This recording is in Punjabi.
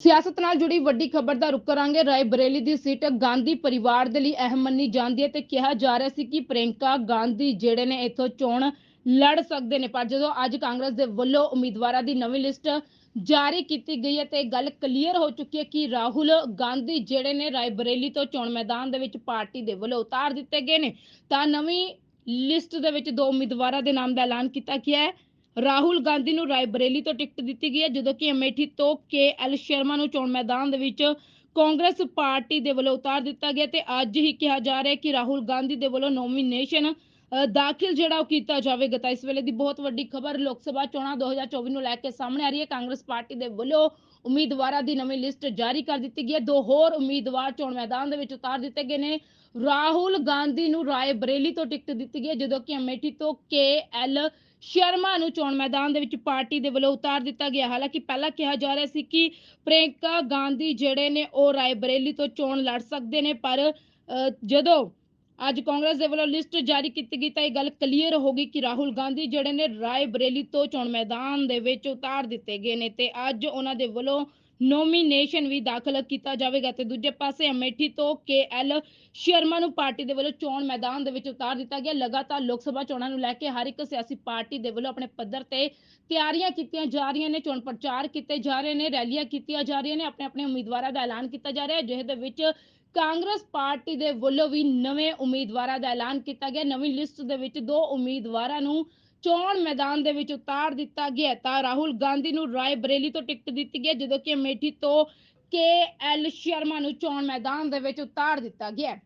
ਸਿਆਸਤ ਨਾਲ ਜੁੜੀ ਵੱਡੀ ਖਬਰ ਦਾ ਰੁਖ ਕਰਾਂਗੇ। ਰਾਏ ਬਰੇਲੀ ਦੀ ਸੀਟ ਗਾਂਧੀ ਪਰਿਵਾਰ ਦੇ ਲਈ ਅਹਿਮ ਮੰਨੀ ਜਾਂਦੀ ਹੈ ਤੇ ਕਿਹਾ ਜਾ ਰਿਹਾ ਸੀ ਕਿ ਪ੍ਰਿੰਕਾ ਗਾਂਧੀ ਜਿਹੜੇ ਨੇ ਇੱਥੋਂ ਚੋਣ ਲੜ ਸਕਦੇ ਨੇ, ਪਰ ਜਦੋਂ ਅੱਜ ਕਾਂਗਰਸ ਦੇ ਵੱਲੋਂ ਉਮੀਦਵਾਰਾਂ ਦੀ ਨਵੀਂ ਲਿਸਟ ਜਾਰੀ ਕੀਤੀ ਗਈ ਹੈ ਤੇ ਗੱਲ ਕਲੀਅਰ ਹੋ ਚੁੱਕੀ ਹੈ ਕਿ ਰਾਹੁਲ ਗਾਂਧੀ ਜਿਹੜੇ ਨੇ ਰਾਏ ਬਰੇਲੀ ਤੋਂ ਚੋਣ ਮੈਦਾਨ ਦੇ ਵਿੱਚ ਪਾਰਟੀ ਦੇ ਵੱਲੋਂ ਉਤਾਰ ਦਿੱਤੇ ਗਏ ਨੇ, ਤਾਂ ਨਵੀਂ ਲਿਸਟ ਦੇ ਵਿੱਚ ਦੋ ਉਮੀਦਵਾਰਾਂ ਦੇ ਨਾਮ ਦਾ ਐਲਾਨ ਕੀਤਾ ਗਿਆ ਹੈ। ਰਾਹੁਲ ਗਾਂਧੀ ਨੂੰ ਰਾਏ ਬਰੇਲੀ ਤੋਂ ਟਿਕਟ ਦਿੱਤੀ ਗਈ ਹੈ, ਜਦੋਂ ਕਿ ਅਮੇਠੀ ਤੋਂ ਕੇ ਐਲ ਸ਼ਰਮਾ ਨੂੰ ਚੋਣ ਮੈਦਾਨ ਦੇ ਵਿੱਚ ਕਾਂਗਰਸ ਪਾਰਟੀ ਦੇ ਵੱਲੋਂ ਉਤਾਰ ਦਿੱਤਾ ਗਿਆ ਤੇ ਅੱਜ ਹੀ ਕਿਹਾ ਜਾ ਰਿਹਾ ਹੈ ਕਿ ਰਾਹੁਲ ਗਾਂਧੀ ਦੇ ਵੱਲੋਂ ਨੋਮੀਨੇਸ਼ਨ ਦਾਖਲ ਜਿਹੜਾ ਉਹ ਕੀਤਾ ਜਾਵੇਗਾ ਤਾਂ ਇਸ ਵੇਲੇ ਦੀ ਬਹੁਤ ਵੱਡੀ ਖਬਰ ਲੋਕ ਸਭਾ ਚੋਣਾਂ 2024 ਨੂੰ ਲੈ ਕੇ ਸਾਹਮਣੇ ਆ ਰਹੀ ਹੈ। ਕਾਂਗਰਸ ਪਾਰਟੀ ਦੇ ਵੱਲੋਂ ਉਮੀਦਵਾਰਾਂ ਦੀ ਨਵੀਂ ਲਿਸਟ ਜਾਰੀ ਕਰ ਦਿੱਤੀ ਗਈ ਹੈ। ਦੋ ਹੋਰ ਉਮੀਦਵਾਰ ਚੋਣ ਮੈਦਾਨ ਦੇ ਵਿੱਚ ਉਤਾਰ ਦਿੱਤੇ ਗਏ ਨੇ। ਰਾਹੁਲ ਗਾਂਧੀ ਨੂੰ ਰਾਏ ਬਰੇਲੀ ਤੋਂ ਟਿਕਟ ਦਿੱਤੀ ਗਈ ਹੈ, ਜਦੋਂ ਕਿ ਅਮੇਠੀ ਤੋਂ ਕੇ ਐਲ ਸ਼ਰਮਾ ਨੂੰ ਚੋਣ ਮੈਦਾਨ ਦੇ ਵਿੱਚ ਪਾਰਟੀ ਦੇ ਵੱਲੋਂ ਉਤਾਰ ਦਿੱਤਾ ਗਿਆ। ਹਾਲਾਂਕਿ ਪਹਿਲਾਂ ਕਿਹਾ ਜਾ ਰਿਹਾ ਸੀ ਕਿ ਪ੍ਰਿੰਕਾ ਗਾਂਧੀ ਜਿਹੜੇ ਨੇ, ਉਹ ਰਾਏ ਬਰੇਲੀ ਤੋਂ ਚੋਣ ਲੜ ਸਕਦੇ ਨੇ, ਪਰ ਜਦੋਂ ਅੱਜ ਕਾਂਗਰਸ ਦੇ ਵੱਲੋਂ ਲਿਸਟ ਜਾਰੀ ਕੀਤੀ ਗਈ ਤਾਂ ਇਹ ਗੱਲ ਕਲੀਅਰ ਹੋ ਗਈ ਕਿ ਰਾਹੁਲ ਗਾਂਧੀ ਜਿਹੜੇ ਨੇ ਰਾਏ ਬਰੇਲੀ ਤੋਂ ਚੋਣ ਮੈਦਾਨ ਦੇ ਵਿੱਚ ਉਤਾਰ ਦਿੱਤੇ ਗਏ ਨੇ ਤੇ ਅੱਜ ਉਹਨਾਂ ਦੇ ਵੱਲੋਂ ਨੋਮੀਨੇਸ਼ਨ ਵੀ ਦਾਖਲ ਕੀਤਾ ਜਾਵੇਗਾ ਤੇ ਦੂਜੇ ਪਾਸੇ ਅਮੇਠੀ ਤੋਂ ਕੇ ਸ਼ਰਮਾ ਨੂੰ ਪਾਰਟੀ ਦੇ ਵੱਲੋਂ ਚੋਣ ਮੈਦਾਨ ਦੇ ਵਿੱਚ ਉਤਾਰ ਦਿੱਤਾ ਗਿਆ। ਲਗਾਤਾਰ ਲੋਕ ਸਭਾ ਚੋਣਾਂ ਨੂੰ ਲੈ ਕੇ ਹਰ ਇੱਕ ਸਿਆਸੀ ਪਾਰਟੀ ਦੇ ਵੱਲੋਂ ਆਪਣੇ ਪੱਧਰ ਤੇ ਤਿਆਰੀਆਂ ਕੀਤੀਆਂ ਜਾ ਰਹੀਆਂ ਨੇ, ਚੋਣ ਪ੍ਰਚਾਰ ਕੀਤੇ ਜਾ ਰਹੇ ਨੇ, ਰੈਲੀਆਂ ਕੀਤੀਆਂ ਜਾ ਰਹੀਆਂ ਨੇ, ਆਪਣੇ ਆਪਣੇ ਉਮੀਦਵਾਰਾਂ ਦਾ ਐਲਾਨ ਕੀਤਾ ਜਾ ਰਿਹਾ। ਹੈ ਜਿਹਦੇ ਵਿੱਚ ਕਾਂਗਰਸ ਪਾਰਟੀ ਦੇ ਵੱਲੋਂ ਵੀ ਨਵੇਂ ਉਮੀਦਵਾਰਾਂ ਦਾ ਐਲਾਨ ਕੀਤਾ ਗਿਆ। ਨਵੀਂ ਲਿਸਟ ਦੇ ਵਿੱਚ ਦੋ ਉਮੀਦਵਾਰਾਂ ਨੂੰ ਚੋਣ ਮੈਦਾਨ ਦੇ ਵਿੱਚ ਉਤਾਰ ਦਿੱਤਾ ਗਿਆ ਤਾਂ ਰਾਹੁਲ ਗਾਂਧੀ ਨੂੰ ਰਾਏ ਬਰੇਲੀ ਤੋਂ ਟਿਕਟ ਦਿੱਤੀ ਗਈ, ਜਦੋਂ ਕਿ ਅਮੇਠੀ ਤੋਂ ਕੇ ਐਲ ਸ਼ਰਮਾ ਨੂੰ ਚੋਣ ਮੈਦਾਨ ਦੇ ਵਿੱਚ ਉਤਾਰ ਦਿੱਤਾ ਗਿਆ।